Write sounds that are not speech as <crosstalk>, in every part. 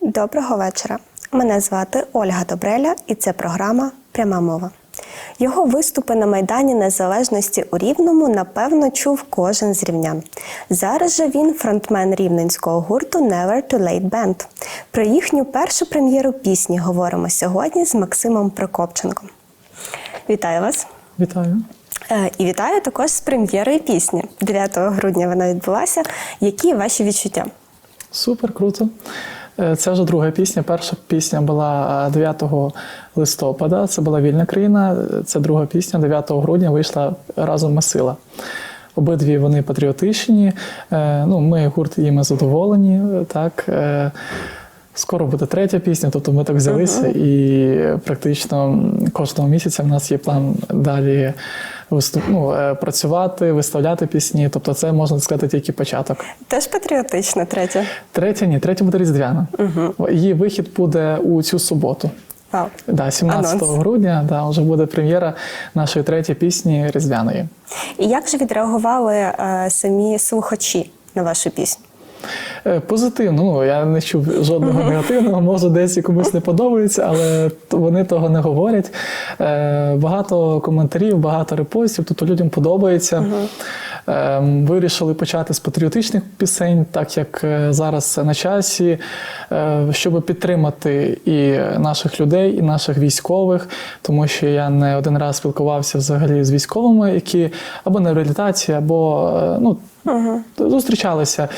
Доброго вечора. Мене звати Ольга Добреля, і це програма Пряма мова. Його виступи на Майдані Незалежності у Рівному напевно чув кожен з рівнян. Зараз же він фронтмен рівненського гурту Never Too Late Band. Про їхню першу прем'єру пісні говоримо сьогодні з Максимом Прокопченком. Вітаю вас! Вітаю. Е, І вітаю також з прем'єрою пісні. 9 грудня вона відбулася. Які ваші відчуття? Супер, круто. Е, Це вже друга пісня. Перша пісня була е, 9 листопада. Це була вільна країна. Це друга пісня. 9 грудня вийшла разом ми сила. Обидві вони патріотичні. Е, Ну, ми гурт їми задоволені. е, Так. Е, Скоро буде третя пісня, тобто ми так взялися, і практично кожного місяця в нас є план далі виступ, ну, е, працювати, виставляти пісні. Тобто, це можна сказати тільки початок. Теж патріотична третя. Третя ні, третя буде різдвяна. Її вихід буде у цю суботу. Вау. Да, 17 Анонс. грудня да, вже буде прем'єра нашої третьої пісні Різдвяної. І як же відреагували е, самі слухачі на вашу пісню? Е, Позитивно, ну я не чув жодного негативного, може десь і комусь не подобається, але вони того не говорять. Е, Багато коментарів, багато репостів, тобто людям подобається. Е, Вирішили почати з патріотичних пісень, так як е, зараз це на часі, щоб підтримати і наших людей, і наших військових, тому що я не один раз спілкувався взагалі з військовими, які або на реабілітації, або ну, зустрічалися.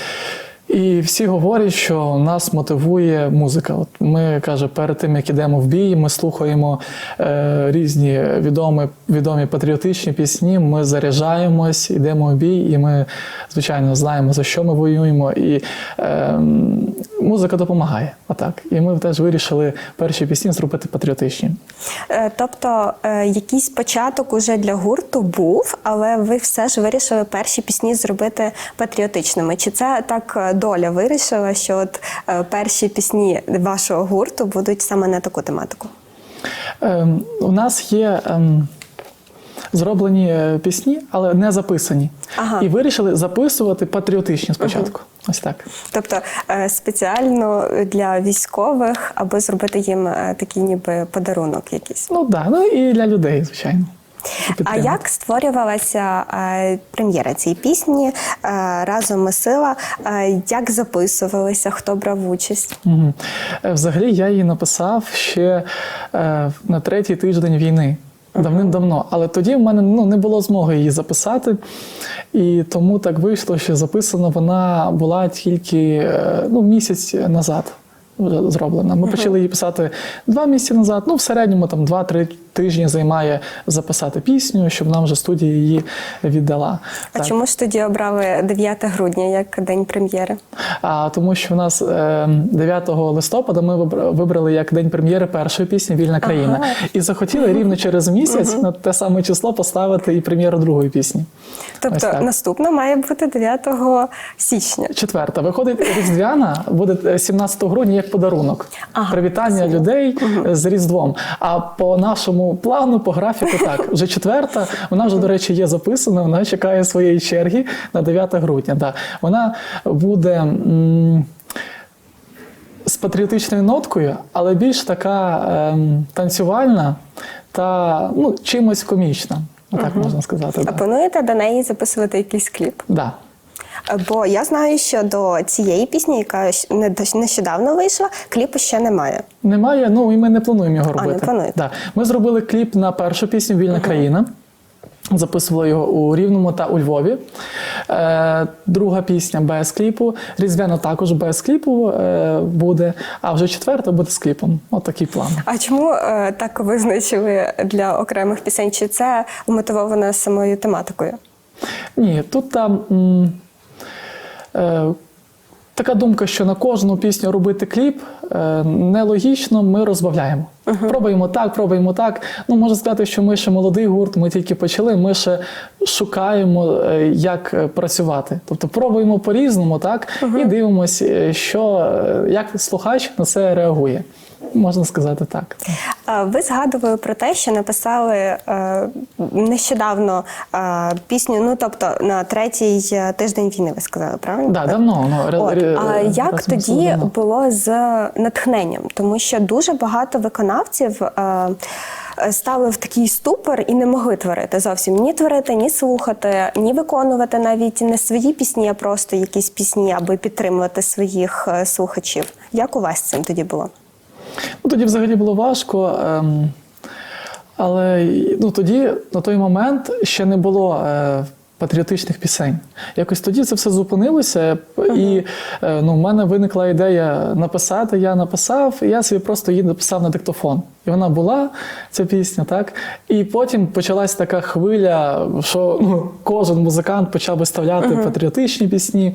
І всі говорять, що нас мотивує музика. От ми каже, перед тим як ідемо в бій, ми слухаємо е, різні відомі, відомі патріотичні пісні. Ми заряджаємось, йдемо в бій, і ми, звичайно, знаємо за що ми воюємо. І е, музика допомагає. Отак. І ми теж вирішили перші пісні зробити патріотичні. Е, Тобто е, якийсь початок уже для гурту був, але ви все ж вирішили перші пісні зробити патріотичними. Чи це так е, доля вирішила, що от е, перші пісні вашого гурту будуть саме на таку тематику? Ем, у нас є ем, зроблені е, пісні, але не записані. Ага. І вирішили записувати патріотичні спочатку. Ось так. Тобто е, спеціально для військових, аби зробити їм такий ніби подарунок якийсь. Ну так, да, ну і для людей, звичайно. А як створювалася е, прем'єра цієї пісні е, разом ми сила? Е, як записувалися, хто брав участь? Взагалі я її написав ще на третій тиждень війни. Давним-давно, але тоді в мене ну, не було змоги її записати, і тому так вийшло, що записана вона була тільки ну, місяць назад вже зроблена. Ми почали її писати два місяці назад. Ну, в середньому там два-три тижні займає записати пісню, щоб нам вже студія її віддала. А Так. чому ж тоді обрали 9 грудня як день прем'єри? А тому, що у нас е, 9 листопада ми вибр- вибрали як день прем'єри першої пісні Вільна країна. Ага. І захотіли рівно через місяць на те саме число поставити і прем'єру другої пісні. Тобто наступна має бути 9 січня. Четверта. Виходить, Різдвяна буде е, 17 грудня як подарунок. Ага, Привітання людей е, з Різдвом. А по нашому плану, по графіку, так, вже четверта, вона вже, до речі, є записана, вона чекає своєї черги на 9 грудня. Да. Вона буде. з патріотичною ноткою, але більш така ем, танцювальна та ну, чимось комічна. Так можна сказати. А Да. плануєте до неї записувати якийсь кліп? Да. Бо я знаю, що до цієї пісні, яка нещодавно вийшла, кліпу ще немає. Немає, ну і ми не плануємо його А, не робити. плануєте? Да. Ми зробили кліп на першу пісню Вільна країна. Записували його у Рівному та у Львові. Е, друга пісня без кліпу. Різдвяна також без кліпу е, буде, а вже четверта буде з кліпом. От такий план. А чому е, так визначили для окремих пісень? Чи це умотивовано самою тематикою? Ні, тут там. м, Така думка, що на кожну пісню робити кліп е, нелогічно, ми розбавляємо. Пробуємо так, пробуємо так. Ну, можна сказати, що ми ще молодий гурт, ми тільки почали, ми ще шукаємо, е, як е, працювати. Тобто пробуємо по-різному, так, і дивимося, що, е, як слухач на це реагує. Можна сказати так. Е, Ви згадували про те, що написали е, нещодавно е, пісню, ну тобто на третій е, тиждень війни, ви сказали, правильно? Да, давно. Ну, От, а як тоді було з натхненням? Тому що дуже багато виконавців. Е, е, Стали в такий ступор і не могли творити зовсім ні творити, ні слухати, ні виконувати навіть не свої пісні, а просто якісь пісні, аби підтримувати своїх е, слухачів. Як у вас з цим тоді було? Ну, тоді взагалі було важко. Ем, але ну, тоді, на той момент, ще не було патріотичних пісень. Якось тоді це все зупинилося, і е, ну, в мене виникла ідея написати. Я написав, і я собі просто її написав на диктофон. І вона була, ця пісня, так? І потім почалась така хвиля, що ну, кожен музикант почав виставляти патріотичні пісні.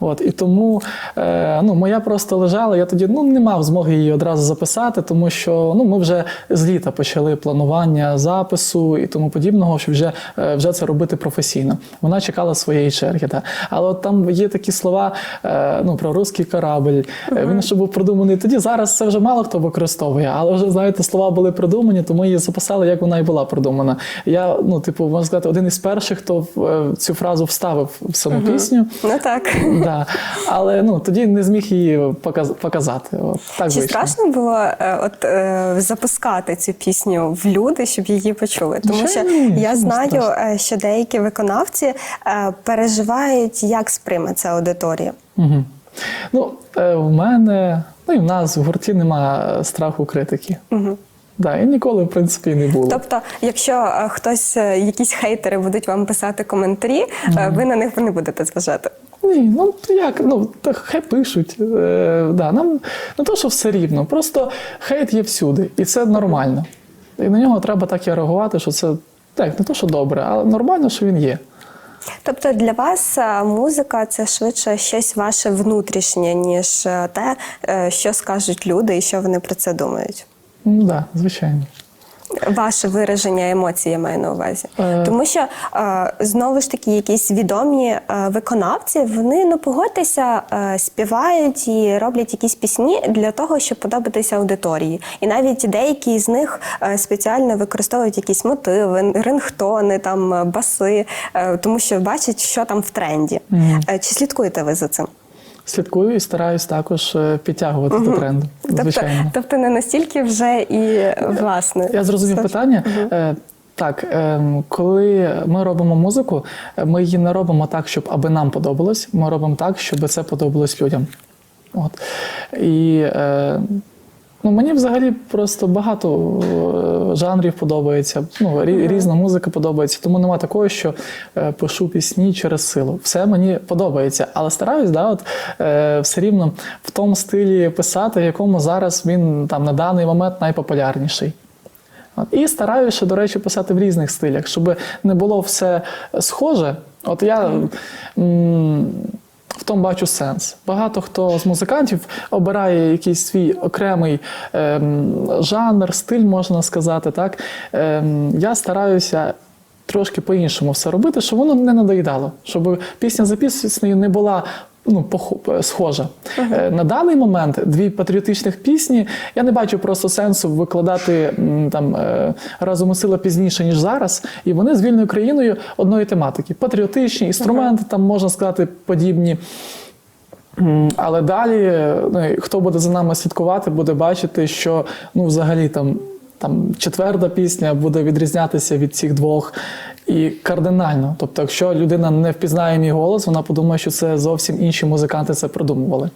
От, і тому е, ну, моя просто лежала, я тоді ну, не мав змоги її одразу записати, тому що ну, ми вже з літа почали планування запису і тому подібного, щоб вже, е, вже це робити професійно. Вона чекала своєї черги. Так. Але от там є такі слова е, ну, про русський корабль. Е, Він ще був продуманий тоді. Зараз це вже мало хто використовує, але вже знаєте, слова були придумані, тому її записали, як вона і була продумана. Я, ну, типу, можна сказати, один із перших, хто е, цю фразу вставив в саму пісню. Ну так. Да. Але ну, тоді не зміг її показати. От, так Чи вийшло. страшно було е, от е, запускати цю пісню в люди, щоб її почули? Тому що я знаю, страшно. що деякі виконавці е, переживають, як сприйме це аудиторія. Угу. Ну, е, в мене, ну і в нас в гурті немає страху критики. Угу. Да, і ніколи, в принципі, не було. Тобто, якщо е, хтось, е, якісь хейтери будуть вам писати коментарі, е, ви на них не будете зважати. Ні, ну то як, ну та хай пишуть. Е, да, нам не то, що все рівно, просто хейт є всюди, і це нормально. І на нього треба так і реагувати, що це так, не то, що добре, але нормально, що він є. Тобто для вас е, музика це швидше щось ваше внутрішнє, ніж е, те, е, що скажуть люди і що вони про це думають. Ну так, да, звичайно. Ваше вираження емоцій я маю на увазі, Е. тому що е, знову ж таки якісь відомі е, виконавці, вони ну погодьтеся, співають і роблять якісь пісні для того, щоб подобатися аудиторії. І навіть деякі з них спеціально використовують якісь мотиви, рингтони, там баси, тому що бачать, що там в тренді. Е, Чи слідкуєте ви за цим? Слідкую і стараюсь також е, підтягувати до тренду. Тобто, Звичайно. тобто не настільки вже і власне. Я зрозумів питання. Е, Так, ем, коли ми робимо музику, е, ми її не робимо так, щоб аби нам подобалось. Ми робимо так, щоб це подобалось людям. От. І е, ну, мені взагалі просто багато е, жанрів подобається. Ну, різна музика подобається. Тому нема такого, що е, пишу пісні через силу. Все мені подобається. Але стараюсь, да, от, е, все рівно в тому стилі писати, в якому зараз він там на даний момент найпопулярніший. От. І стараюся, до речі, писати в різних стилях, щоб не було все схоже. От я м, в тому бачу сенс. Багато хто з музикантів обирає якийсь свій окремий ем, жанр, стиль, можна сказати. Так? Ем, я стараюся. Трошки по-іншому все робити, щоб воно не надоїдало, щоб пісня за піснею не була ну, похо- схожа. Е, На даний момент дві патріотичних пісні я не бачу просто сенсу викладати там е, разом і сила пізніше, ніж зараз. І вони з вільною країною одної тематики. Патріотичні, інструменти, там можна сказати, подібні. Але далі, ну, хто буде за нами слідкувати, буде бачити, що ну, взагалі там, там четверта пісня буде відрізнятися від цих двох і кардинально. Тобто, якщо людина не впізнає мій голос, вона подумає, що це зовсім інші музиканти це придумували.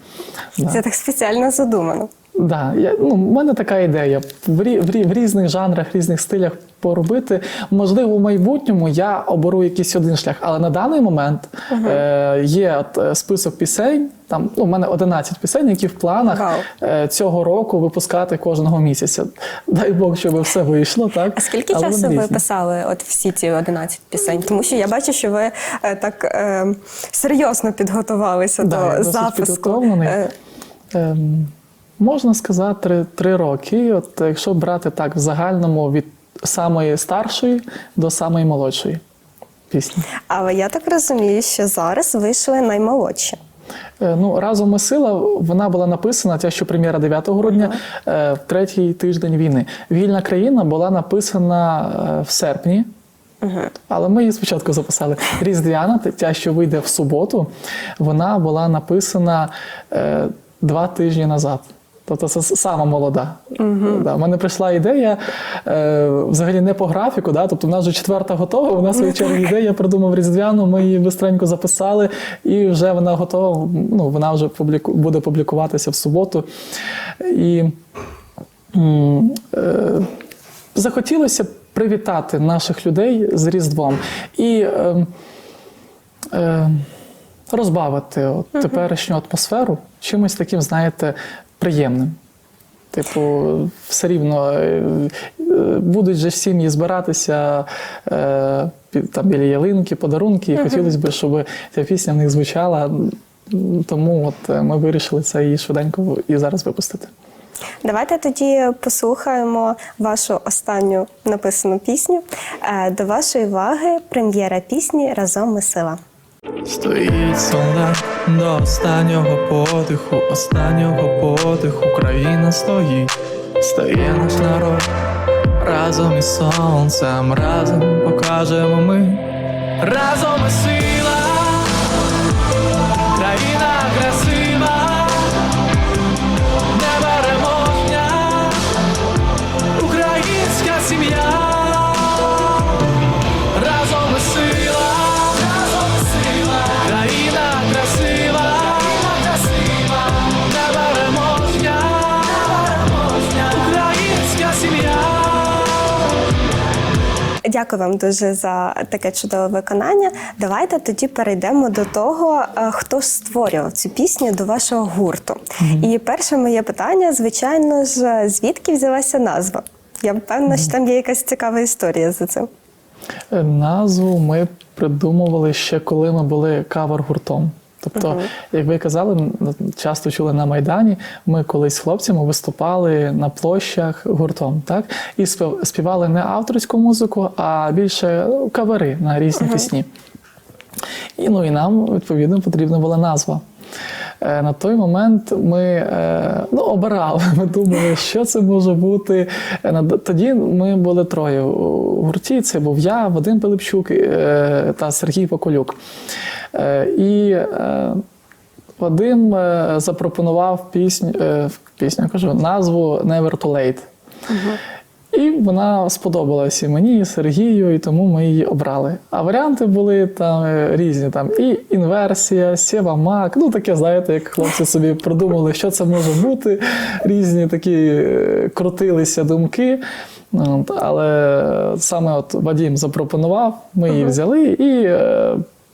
Да. Це так спеціально задумано. Да, я, ну, в мене така ідея в, рі, в, рі, в різних жанрах, різних стилях поробити. Можливо, в майбутньому я оберу якийсь один шлях, але на даний момент е, є от, е, список пісень. Там ну, у мене 11 пісень, які в планах Вау. е, цього року випускати кожного місяця. Дай Бог, щоб все вийшло. Так А скільки Але часу ви писали от всі ці 11 пісень? Тому що я бачу, що ви е, так е, серйозно підготувалися Да, до досить запуску. Е, Ем, Можна сказати, три, три роки. От якщо брати так в загальному від самої старшої до самої молодшої пісні. Але я так розумію, що зараз вийшли наймолодші. Е, Ну, разом ми сила, вона була написана, ця що прем'єра 9 грудня, е, в третій тиждень війни. Вільна країна була написана е, в серпні. Але ми її спочатку записали. Різдвяна, та, що вийде в суботу, вона була написана е, два тижні назад. Тобто це сама молода. Да, в мене прийшла ідея е, взагалі не по графіку, да, тобто в нас вже четверта готова, у нас свою ідея, я придумав різдвяну, ми її бистренько записали, і вже вона готова. Ну, вона вже публіку, буде публікуватися в суботу. І е, захотілося привітати наших людей з Різдвом і е, е, розбавити от, теперішню атмосферу чимось таким, знаєте, приємним. Типу, все рівно е, е, будуть же сім'ї збиратися е, там біля ялинки, подарунки, і хотілося б, щоб ця пісня в них звучала. Тому от ми вирішили це її швиденько і зараз випустити. Давайте тоді послухаємо вашу останню написану пісню. До вашої уваги прем'єра пісні Разом ми сила. Стоїть солдат до останнього подиху, останнього подиху, Україна стоїть, стає наш народ. Разом із сонцем, разом покажемо ми, разом із сила, Дякую вам дуже за таке чудове виконання. Давайте тоді перейдемо до того, е, хто ж створював цю пісню до вашого гурту. І перше моє питання, звичайно ж, звідки взялася назва? Я впевнена, що там є якась цікава історія за цим. Е, Назву ми придумували ще коли ми були кавер-гуртом. Тобто, як ви казали, часто чули на Майдані, ми колись з хлопцями виступали на площах гуртом, так? І спів- співали не авторську музику, а більше кавери на різні пісні. І, ну, і нам, відповідно, потрібна була назва. Е, На той момент ми е, ну, обирали, <laughs> ми думали, що це може бути. Е, Тоді ми були троє у гурті. Це був я, Вадим Пилипчук е, та Сергій Поколюк. Е, І е, Вадим е, запропонував пісню, е, пісню кажу, назву Never Too Late. І вона сподобалась і мені, і Сергію, і тому ми її обрали. А варіанти були там е, різні. Там і інверсія, сєва мак. Ну таке, знаєте, як хлопці собі придумали, що це може бути. Різні такі е, крутилися думки. От, але саме от Вадім запропонував, ми її взяли і.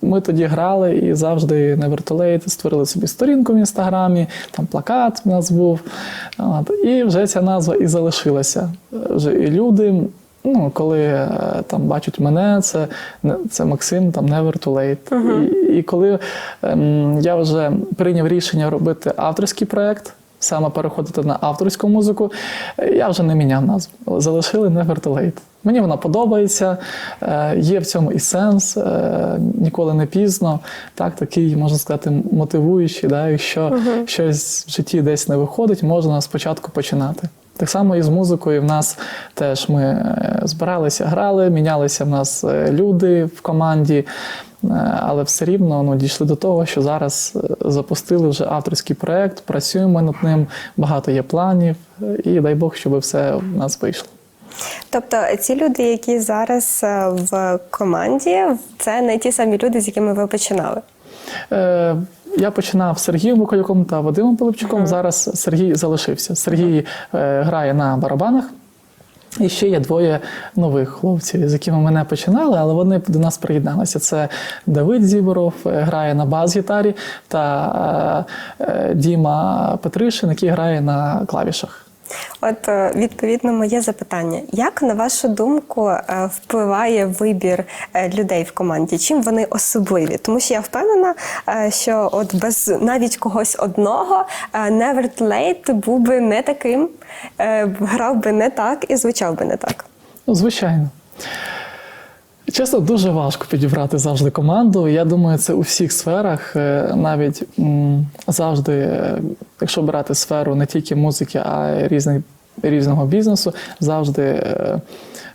Ми тоді грали і завжди на вертолейт створили собі сторінку в інстаграмі, там плакат в нас був. От, і вже ця назва і залишилася. Вже і люди, ну, коли е, там бачать мене, це, не- це Максим, там Never Too Late. І, і коли ем, я вже прийняв рішення робити авторський проект, саме переходити на авторську музику, я вже не міняв назву. Залишили Never Too Late. Мені вона подобається, е, є в цьому і сенс, е, ніколи не пізно. Так, такий, можна сказати, мотивуючий, да, якщо щось в житті десь не виходить, можна спочатку починати. Так само і з музикою в нас теж ми е, збиралися, грали, мінялися в нас люди в команді, але все рівно ну, дійшли до того, що зараз е, запустили вже авторський проект, працюємо над ним, багато є планів, е, і дай Бог, щоб все в нас вийшло. Тобто, ці люди, які зараз е, в команді, це не ті самі люди, з якими ви починали. Е, я починав з Сергієм Букалюком та Вадимом Пилипчуком. Зараз Сергій залишився. Сергій е, грає на барабанах. І ще є двоє нових хлопців, з якими ми не починали, але вони до нас приєдналися. Це Давид Зіборов, е, грає на бас-гітарі, та е, е, Діма Петришин, який грає на клавішах. От е, відповідно моє запитання: як на вашу думку е, впливає вибір е, людей в команді? Чим вони особливі? Тому що я впевнена, що от без навіть когось одного Never Too був би не таким, грав би не так і звучав би не так. Ну, звичайно. Чесно, дуже важко підібрати завжди команду. Я думаю, це у всіх сферах. Е, Навіть завжди, е, якщо брати сферу не тільки музики, а й різних, різного бізнесу, завжди е,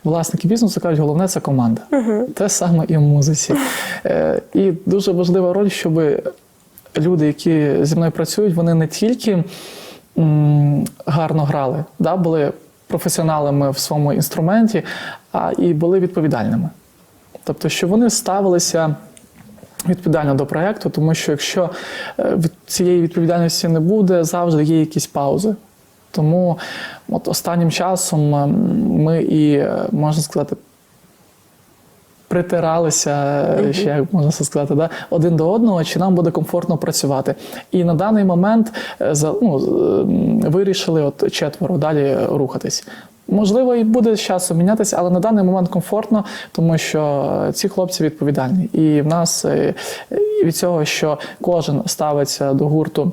власники бізнесу кажуть, головне це команда. Те саме і в музиці. І дуже важлива роль, щоб люди, які зі мною працюють, вони не тільки гарно грали, да, були професіоналами в своєму інструменті, а і були відповідальними. Тобто, що вони ставилися відповідально до проєкту, тому що якщо е, від цієї відповідальності не буде, завжди є якісь паузи. Тому от останнім часом ем, ми і, е, можна сказати, притиралися, е, ще як можна сказати, да, один до одного, чи нам буде комфортно працювати. І на даний момент ну, вирішили от четверо далі рухатись. Можливо, і буде з часом мінятися, але на даний момент комфортно, тому що е, ці хлопці відповідальні. І в нас е, від цього, що кожен ставиться до гурту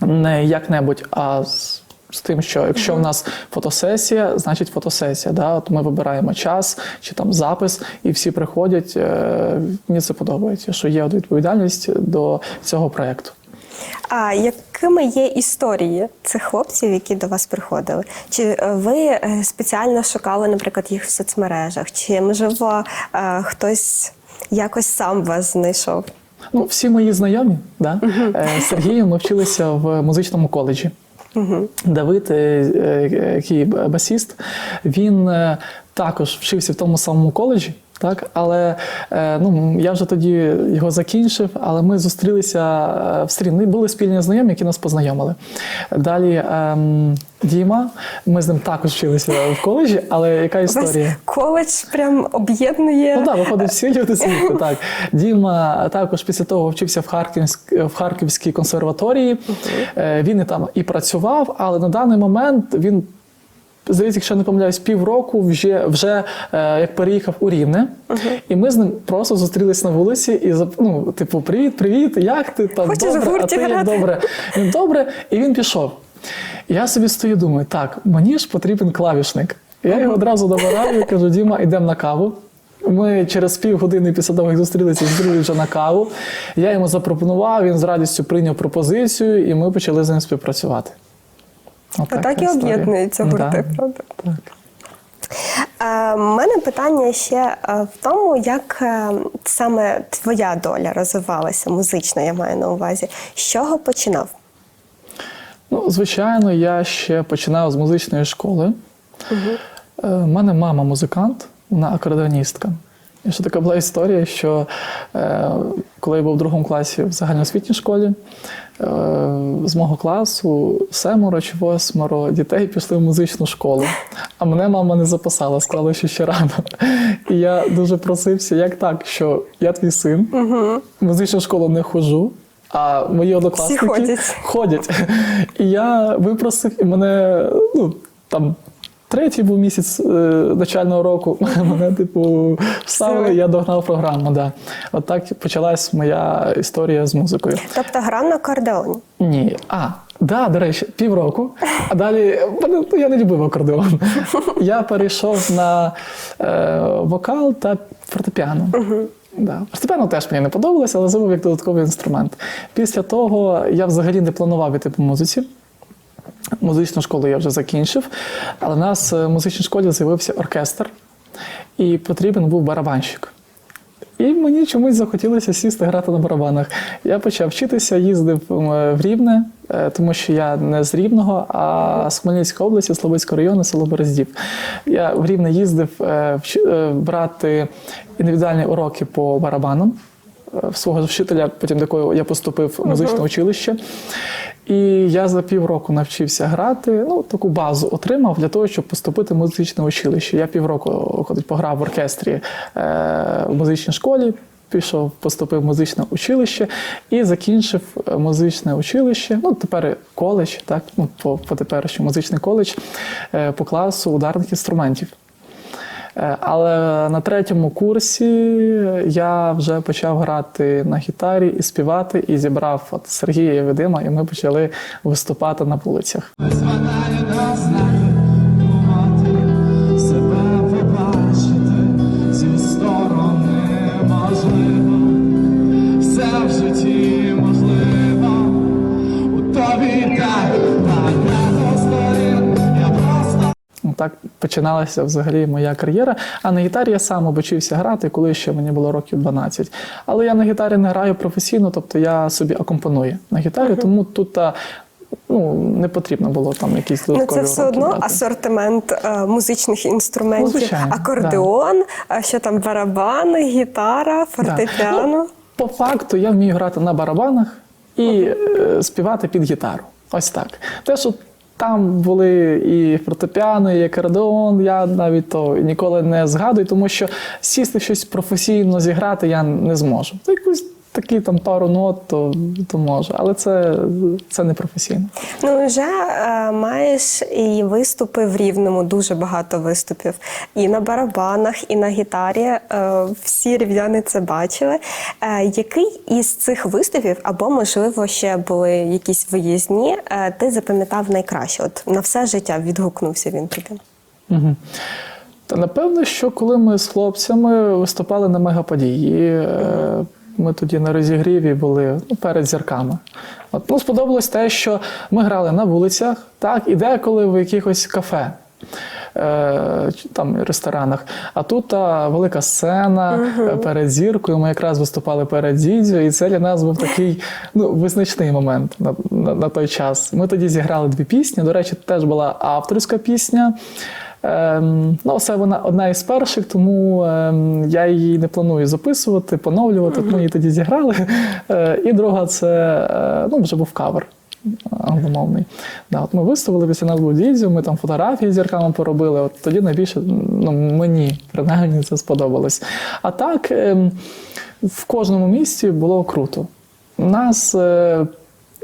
не як-небудь, а з, з тим, що якщо в нас фотосесія, значить фотосесія. Да? От ми вибираємо час чи там запис, і всі приходять. Е, мені це подобається, що є відповідальність до цього проєкту. А якими є історії цих хлопців, які до вас приходили? Чи е, ви е, спеціально шукали, наприклад, їх в соцмережах? Чи можливо е, хтось якось сам вас знайшов? Ну, всі мої знайомі, да? З Сергієм ми вчилися в музичному коледжі. Давид, який басіст, він також вчився в тому самому коледжі. Так, але е, ну я вже тоді його закінчив, але ми зустрілися е, в стрім. Ну, були спільні знайомі, які нас познайомили. Далі ем, Діма, ми з ним також вчилися в коледжі, але яка Весь історія? коледж прям об'єднує. Ну так, виходить, всі люди звідти. Так. Діма також після того вчився в, Харківськ, в Харківській консерваторії. Е, Він і там і працював, але на даний момент він. Здається, якщо не помиляюсь, півроку вже, вже е, як переїхав у Рівне, і ми з ним просто зустрілись на вулиці і ну, типу, привіт, привіт, як ти там Хочеш добре, а ти як грати?» добре. Він добре, і він пішов. І я собі стою, думаю, так, мені ж потрібен клавішник. Я його одразу набираю і кажу, Діма, йдемо на каву. Ми через півгодини після того, як зустрілися, зустрілися вже на каву. Я йому запропонував, він з радістю прийняв пропозицію, і ми почали з ним співпрацювати. Отак і історія. об'єднуються Да, правда? Так. Е, У мене питання ще е, в тому, як е, саме твоя доля розвивалася музично, я маю на увазі. З чого починав? Ну, звичайно, я ще починав з музичної школи. У мене мама музикант, вона акордеоністка. І ще така була історія, що е, коли я був в другому класі в загальноосвітній школі, е, з мого класу семеро чи восьмеро дітей пішли в музичну школу. А мене мама не записала, сказала, що ще рано. І я дуже просився, як так, що я твій син, в музичну школу не ходжу. А мої однокласники ходять. ходять. І я випросив, і мене ну, там. Третій був місяць е, начального року. <laughs> Мене, типу, вставили, я догнав програму. Да. От так почалась моя історія з музикою. Тобто грав на акордеоні. Ні. А, да, до речі, півроку. А далі ну, я не любив акордеон. Я перейшов на е, вокал та фортепіано. Да. Фортепіано теж мені не подобалося, але забув як додатковий інструмент. Після того я взагалі не планував іти по музиці. Музичну школу я вже закінчив, але в нас е, в музичній школі з'явився оркестр, і потрібен був барабанщик. І мені чомусь захотілося сісти грати на барабанах. Я почав вчитися, їздив в Рівне, е, тому що я не з Рівного, а з Хмельницької області, Слободського району, село Берездів. Я в Рівне їздив е, е, брати індивідуальні уроки по барабанам в свого вчителя, потім до якого я поступив в музичне училище. І я за півроку навчився грати, ну, таку базу отримав для того, щоб поступити в музичне училище. Я півроку ходить, пограв в оркестрі е, в музичній школі. пішов, поступив в музичне училище і закінчив е, музичне училище. Ну, тепер коледж, так, ну, по, по теперішньому музичний коледж е, по класу ударних інструментів. Е, Але на третьому курсі я вже почав грати на гітарі і співати, і зібрав от Сергія і Вадима, і ми почали виступати на вулицях. Звертає Так починалася взагалі моя кар'єра. А на гітарі я сам обучився грати, коли ще мені було років 12. Але я на гітарі не граю професійно, тобто я собі акомпоную на гітарі, тому тут ну, не потрібно було там якісь Ну, це все одно брати. асортимент е, музичних інструментів, Ну, звичайно, акордеон, а що там барабани, гітара, Да. фортепіано. Ну, по факту я вмію грати на барабанах і е, співати під гітару. Ось так. Те, що там були і фортепіано, і акордеон, я навіть то ніколи не згадую, тому що сісти щось професійно зіграти я не зможу. Якусь такі там пару нот, то, то можу, але це, це не професійно. Ну, вже е, маєш і виступи в рівному, дуже багато виступів. І на барабанах, і на гітарі. Е, всі рівняни це бачили. Е, який із цих виступів, або, можливо, ще були якісь виїзні, е, ти запам'ятав найкраще? От на все життя відгукнувся він тобі. Угу. Та напевно, що коли ми з хлопцями виступали на мегаподії, е, ми тоді на розігріві були ну, перед зірками. От, ну, сподобалось те, що ми грали на вулицях, так, і деколи в якихось кафе. е, Там ресторанах. А тут а, велика сцена е, перед зіркою. Ми якраз виступали перед Дідзю, і це для нас був такий ну, визначний момент на, на, на той час. Ми тоді зіграли дві пісні. До речі, теж була авторська пісня. Ем, ну, це вона одна із перших, тому ем, я її не планую записувати, поновлювати. Ми її тоді зіграли. Е, і друга це е, ну, вже був кавер англомовний. Да, от ми виставили, після нас був дідзю, ми там фотографії з зірками поробили. От тоді найбільше ну, мені принаймні це сподобалось. А так, ем, в кожному місті було круто. У нас е,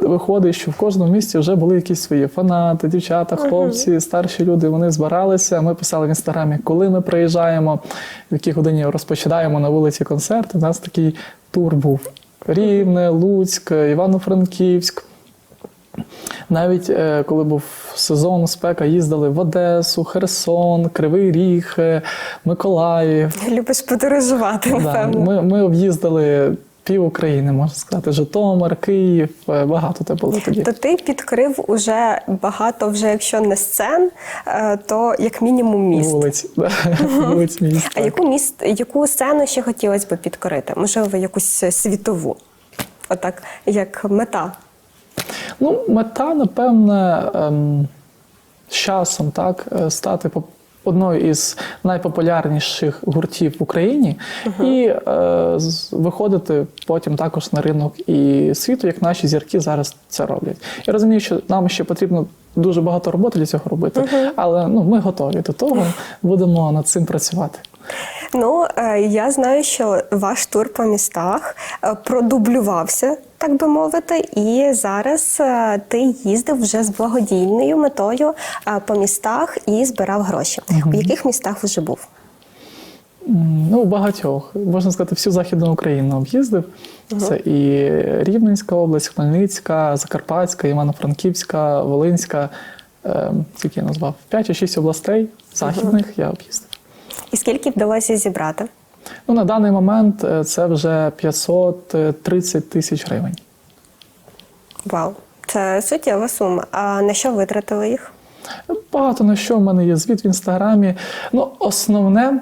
виходить, що в кожному місті вже були якісь свої фанати, дівчата, хлопці, старші люди. Вони збиралися. Ми писали в інстаграмі, коли ми приїжджаємо, в якій годині розпочинаємо на вулиці концерт. У нас такий тур був: Рівне, Луцьк, Івано-Франківськ. Навіть е, коли був сезон спека, їздили в Одесу, Херсон, Кривий Ріг, е, Миколаїв. Любиш подорожувати, Да, ми, ми об'їздили пів України, можна сказати, Житомир, Київ, е, багато де було тоді. То ти підкрив уже багато, вже якщо не сцен, е, то як мінімум міст. Вулиць, <laughs> да, вулиць міст. А яку міст, яку сцену ще хотілося б підкорити? Можливо, якусь світову, отак, як мета. Ну, мета, напевне, ем, з часом так, е, стати одною із найпопулярніших гуртів в Україні і е, з- виходити потім також на ринок і світу, як наші зірки зараз це роблять. Я розумію, що нам ще потрібно дуже багато роботи для цього робити, але ну, ми готові до того, будемо над цим працювати. Ну, е, я знаю, що ваш тур по містах е, продублювався, так би мовити, і зараз е, ти їздив вже з благодійною метою е, по містах і збирав гроші. У яких містах вже був? Ну, багатьох. Можна сказати, всю Західну Україну об'їздив. Це і Рівненська область, Хмельницька, Закарпатська, Івано-Франківська, Волинська. Е, скільки я назвав? П'ять чи шість областей західних я об'їздив. І скільки вдалося зібрати? Ну, на даний момент е, це вже 530 тисяч гривень. Вау, це суттєва сума. А на що витратили їх? Багато на що в мене є звіт в інстаграмі. Ну, основне.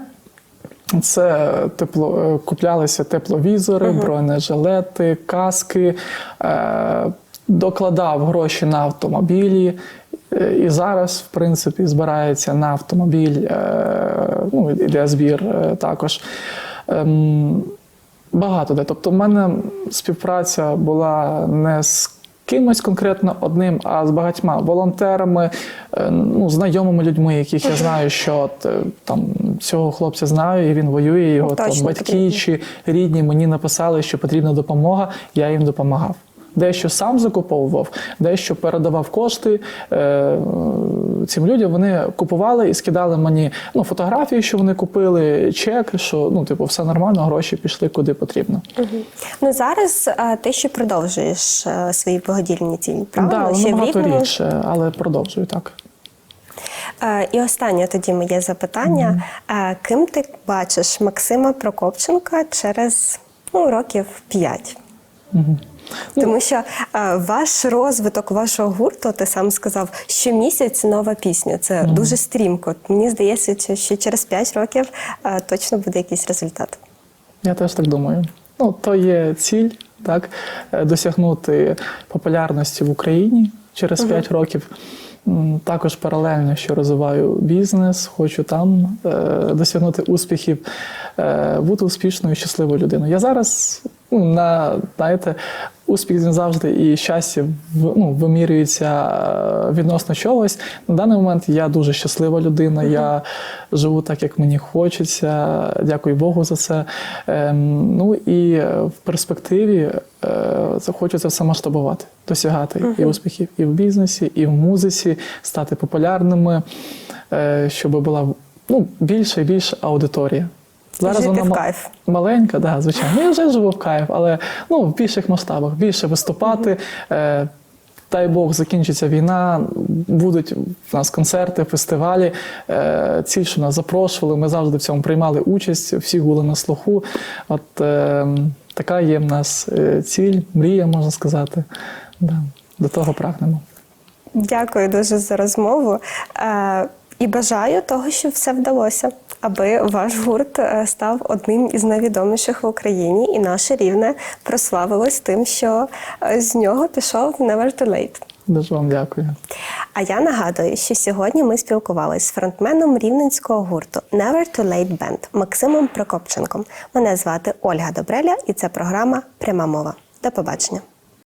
Це тепло, е, куплялися тепловізори, бронежилети, каски, е, докладав гроші на автомобілі. Е, І зараз, в принципі, збирається на автомобіль, е, ну, іде збір е, також. Ем, Багато де. Тобто, в мене співпраця була не з кимось конкретно одним, а з багатьма волонтерами, ну, знайомими людьми, яких я знаю, що от, там цього хлопця знаю, і він воює, його там, батьки чи рідні мені написали, що потрібна допомога, я їм допомагав. Дещо сам закуповував, дещо передавав кошти е, цим людям. Вони купували і скидали мені ну, фотографії, що вони купили, чек, що ну, типу, все нормально, гроші пішли куди потрібно. Ну зараз е, ти ще продовжуєш е, свої благодійні цілі, правда? Да, ще рідше, але продовжую так. І останнє тоді моє запитання: Е, ким ти бачиш Максима Прокопченка через ну, років п'ять? Тому що е, ваш розвиток вашого гурту, ти сам сказав, щомісяць нова пісня. Це дуже стрімко. Мені здається, що- що через 5 років е, точно буде якийсь результат. Я теж так думаю. Ну, то є ціль, так, е, досягнути популярності в Україні через 5 років. Також паралельно, що розвиваю бізнес, хочу там е, досягнути успіхів, е, бути успішною і щасливою людиною. Я зараз ну, на знаєте, успіх він завжди і щастя в- ну, вимірюється е, відносно чогось. На даний момент я дуже щаслива людина. Я живу так, як мені хочеться. Дякую Богу за це. Ем, ну і е, в перспективі е, це хочу це все масштабувати, досягати і успіхів і в бізнесі, і в музиці, стати популярними, е, щоб була ну, більша і більша аудиторія. Зараз Жити в кайф. Маленька, да, звичайно. Я вже живу в кайф, але ну, в більших масштабах, більше виступати. Е, дай Бог, закінчиться війна, будуть в нас концерти, фестивалі. Е, ці, що нас запрошували, ми завжди в цьому приймали участь, всі були на слуху. От е, така є в нас е, ціль, мрія, можна сказати. Да, до того прагнемо. Дякую дуже за розмову. Е, І бажаю того, щоб все вдалося, аби ваш гурт е, став одним із найвідоміших в Україні, і наше рівне прославилось тим, що е, з нього пішов Never Too Late. Дуже вам дякую. А я нагадую, що сьогодні ми спілкувалися з фронтменом рівненського гурту Never Too Late Band Максимом Прокопченком. Мене звати Ольга Добреля, і це програма Пряма мова. До побачення.